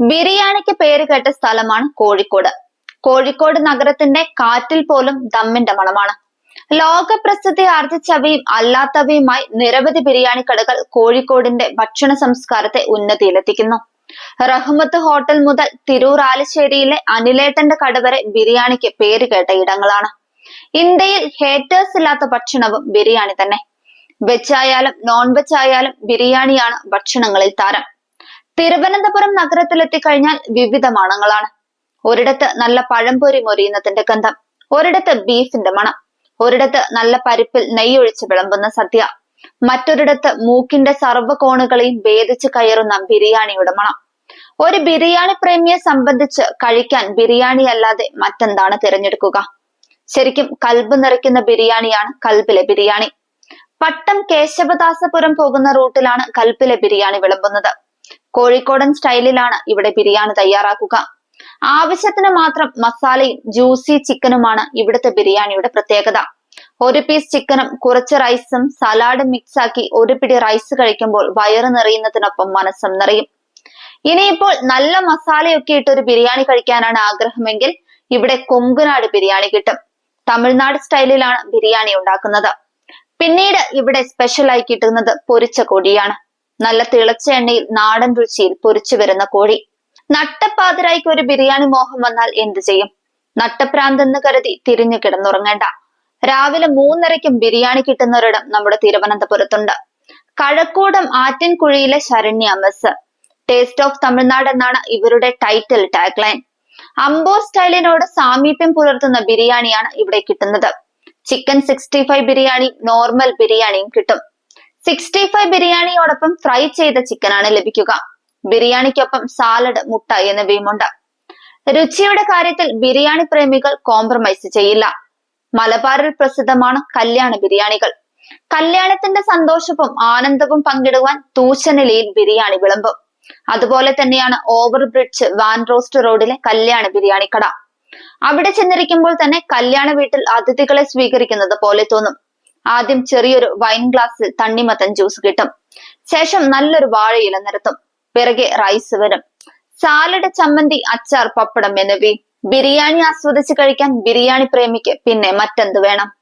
ബിരിയാണിക്ക് പേര് കേട്ട സ്ഥലമാണ് കോഴിക്കോട്. കോഴിക്കോട് നഗരത്തിന്റെ കാറ്റിൽ പോലും ദമ്മിന്റെ മണമാണ്. ലോക പ്രസിദ്ധി ആർജിച്ചവയും അല്ലാത്തവയുമായി നിരവധി ബിരിയാണി കടകൾ കോഴിക്കോടിന്റെ ഭക്ഷണ സംസ്കാരത്തെ ഉന്നതിയിലെത്തിക്കുന്നു. റഹ്മത്ത് ഹോട്ടൽ മുതൽ തിരൂർ ആലശ്ശേരിയിലെ അനിലേട്ടന്റെ കട വരെ ബിരിയാണിക്ക് പേര് കേട്ട ഇടങ്ങളാണ്. ഇന്ത്യയിൽ ഹേറ്റേഴ്സ് ഇല്ലാത്ത ഭക്ഷണവും ബിരിയാണി തന്നെ. വെജ് ആയാലും നോൺ വെജ് ആയാലും ബിരിയാണിയാണ് ഭക്ഷണങ്ങളിൽ താരം. തിരുവനന്തപുരം നഗരത്തിലെത്തി കഴിഞ്ഞാൽ വിവിധ മണങ്ങളാണ്. ഒരിടത്ത് നല്ല പഴംപൊരി മൊരിയുന്നതിന്റെ ഗന്ധം ഒരിടത്ത് ബീഫിന്റെ മണം ഒരിടത്ത് നല്ല പരിപ്പിൽ നെയ്യൊഴിച്ച് വിളമ്പുന്ന സദ്യ മറ്റൊരിടത്ത് മൂക്കിന്റെ സർവകോണുകളെയും ഭേദിച്ച് കയറുന്ന ബിരിയാണിയുടെ മണം. ഒരു ബിരിയാണി പ്രേമിയെ സംബന്ധിച്ച് കഴിക്കാൻ ബിരിയാണി അല്ലാതെ മറ്റെന്താണ് തിരഞ്ഞെടുക്കുക? ശരിക്കും കൽബ് നിറയ്ക്കുന്ന ബിരിയാണിയാണ് കൽബിലെ ബിരിയാണി. പട്ടം കേശവദാസപുരം പോകുന്ന റൂട്ടിലാണ് കൽബിലെ ബിരിയാണി വിളമ്പുന്നത്. കോഴിക്കോടൻ സ്റ്റൈലിലാണ് ഇവിടെ ബിരിയാണി തയ്യാറാക്കുക. ആവശ്യത്തിന് മാത്രം മസാലയും ജ്യൂസി ചിക്കനുമാണ് ഇവിടുത്തെ ബിരിയാണിയുടെ പ്രത്യേകത. ഒരു പീസ് ചിക്കനും കുറച്ച് റൈസും സലാഡും മിക്സ് ആക്കി ഒരു പിടി റൈസ് കഴിക്കുമ്പോൾ വയറ് നിറയുന്നതിനൊപ്പം മനസ്സും നിറയും. ഇനിയിപ്പോൾ നല്ല മസാലയൊക്കെ ഇട്ട് ഒരു ബിരിയാണി കഴിക്കാനാണ് ആഗ്രഹമെങ്കിൽ ഇവിടെ കൊങ്കുനാട് ബിരിയാണി കിട്ടും. തമിഴ്നാട് സ്റ്റൈലിലാണ് ബിരിയാണി ഉണ്ടാക്കുന്നത്. പിന്നീട് ഇവിടെ സ്പെഷ്യലായി കിട്ടുന്നത് പൊരിച്ച കോഴിയാണ്. നല്ല തിളച്ച എണ്ണയിൽ നാടൻ രുചിയിൽ പൊരിച്ചു വരുന്ന കോഴി. നട്ടപ്പാതിരായിക്ക് ഒരു ബിരിയാണി മോഹം വന്നാൽ എന്തു ചെയ്യും? നട്ടപ്രാന്തെന്ന് കരുതി തിരിഞ്ഞു കിടന്നുറങ്ങേണ്ട. രാവിലെ മൂന്നരയ്ക്കും ബിരിയാണി കിട്ടുന്നൊരിടം നമ്മുടെ തിരുവനന്തപുരത്തുണ്ട്. കഴക്കൂടം ആറ്റിൻകുഴിയിലെ Saranya mess taste of Tamil Nadu എന്നാണ് ഇവരുടെ ടൈറ്റിൽ ടാഗ് ലൈൻ അമ്പോർ സ്റ്റൈലിനോട് സാമീപ്യം പുലർത്തുന്ന ബിരിയാണിയാണ് ഇവിടെ കിട്ടുന്നത്. Chicken sixty five biryani normal ബിരിയാണിയും കിട്ടും. സിക്സ്റ്റി ഫൈവ് ബിരിയാണിയോടൊപ്പം ഫ്രൈ ചെയ്ത ചിക്കനാണ് ലഭിക്കുക. ബിരിയാണിക്കൊപ്പം സാലഡ് മുട്ട എന്നിവയുമുണ്ട്. രുചിയുടെ കാര്യത്തിൽ ബിരിയാണി പ്രേമികൾ കോംപ്രമൈസ് ചെയ്യില്ല. മലബാറിൽ പ്രസിദ്ധമാണ് കല്യാണ ബിരിയാണികൾ. കല്യാണത്തിന്റെ സന്തോഷവും ആനന്ദവും പങ്കിടുവാൻ തൂശനിലയിൽ ബിരിയാണി വിളമ്പും. അതുപോലെ തന്നെയാണ് ഓവർ ബ്രിഡ്ജ് വാൻ റോസ്റ്റ് റോഡിലെ കല്യാണ ബിരിയാണി കട അവിടെ ചെന്നിരിക്കുമ്പോൾ തന്നെ കല്യാണ വീട്ടിൽ അതിഥികളെ സ്വീകരിക്കുന്നത് പോലെ തോന്നും. ആദ്യം ചെറിയൊരു വൈൻ ഗ്ലാസ്സിൽ തണ്ണിമത്തൻ ജ്യൂസ് കിട്ടും. ശേഷം നല്ലൊരു വാഴയില നിരത്തും. പിറകെ റൈസ് വരും. സാലഡ് ചമ്മന്തി അച്ചാർ പപ്പടം എന്നിവയും. ബിരിയാണി ആസ്വദിച്ച് കഴിക്കാൻ ബിരിയാണി പ്രേമിക്ക് പിന്നെ മറ്റെന്ത് വേണം?